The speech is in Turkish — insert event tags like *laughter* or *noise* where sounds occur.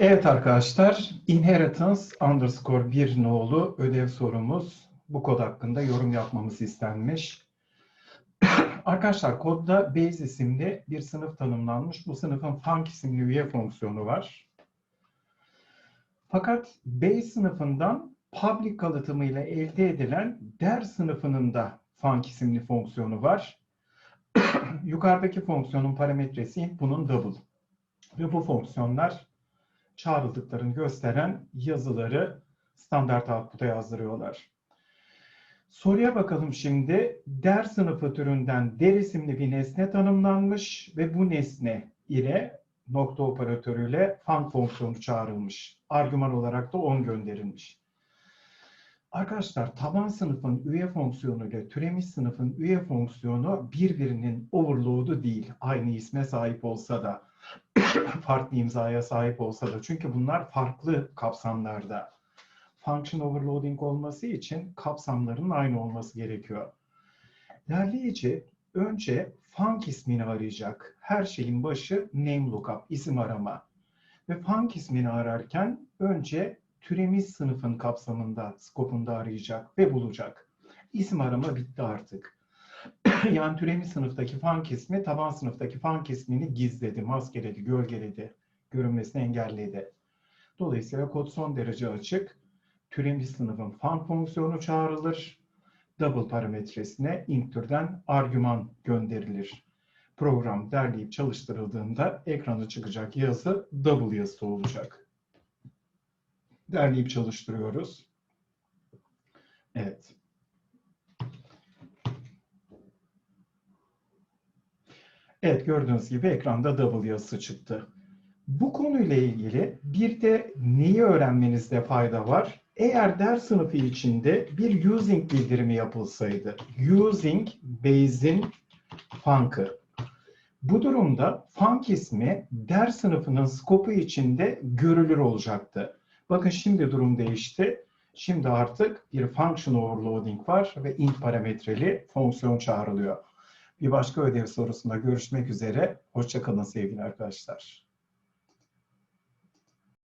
Evet arkadaşlar, inheritance underscore bir nolu ödev sorumuz. Bu kod hakkında yorum yapmamız istenmiş. *coughs* arkadaşlar kodda base isimli bir sınıf tanımlanmış. Bu sınıfın func isimli üye fonksiyonu var. Fakat base sınıfından public kalıtımıyla elde edilen der sınıfının da func isimli fonksiyonu var. *coughs* Yukarıdaki fonksiyonun parametresi bunun double. Ve bu fonksiyonlar çağrıldıklarını gösteren yazıları standart output'a yazdırıyorlar. Soruya bakalım şimdi. Der sınıfı türünden der isimli bir nesne tanımlanmış ve bu nesne ile nokta operatörüyle func fonksiyonu çağrılmış. Argüman olarak da 10 gönderilmiş. Arkadaşlar taban sınıfın üye fonksiyonu ile türemiş sınıfın üye fonksiyonu birbirinin overload'u değil. Aynı isme sahip olsa da *coughs* farklı imzaya sahip olsa da. Çünkü bunlar farklı kapsamlarda. Function overloading olması için kapsamların aynı olması gerekiyor. Derleyici önce func ismini arayacak. Her şeyin başı name lookup, isim arama. Ve func ismini ararken önce türemiş sınıfın kapsamında, skopunda arayacak ve bulacak. İsim arama bitti artık. *clears throat* yani türemiş sınıftaki func ismi taban sınıftaki func ismini gizledi, maskeledi, gölgeledi, görünmesini engelledi. Dolayısıyla kod son derece açık. Türemiş sınıfın func fonksiyonu çağrılır. Double parametresine int türden argüman gönderilir. Program derleyip çalıştırıldığında ekrana çıkacak yazı double yazısı olacak derleyip çalıştırıyoruz. Evet. Evet gördüğünüz gibi ekranda double yazısı çıktı. Bu konuyla ilgili bir de neyi öğrenmenizde fayda var? Eğer ders sınıfı içinde bir using bildirimi yapılsaydı, using base'in funk'ı. Bu durumda func ismi ders sınıfının skopu içinde görülür olacaktı. Bakın şimdi durum değişti. Şimdi artık bir function overloading var ve int parametreli fonksiyon çağrılıyor. Bir başka ödev sorusunda görüşmek üzere. Hoşçakalın sevgili arkadaşlar.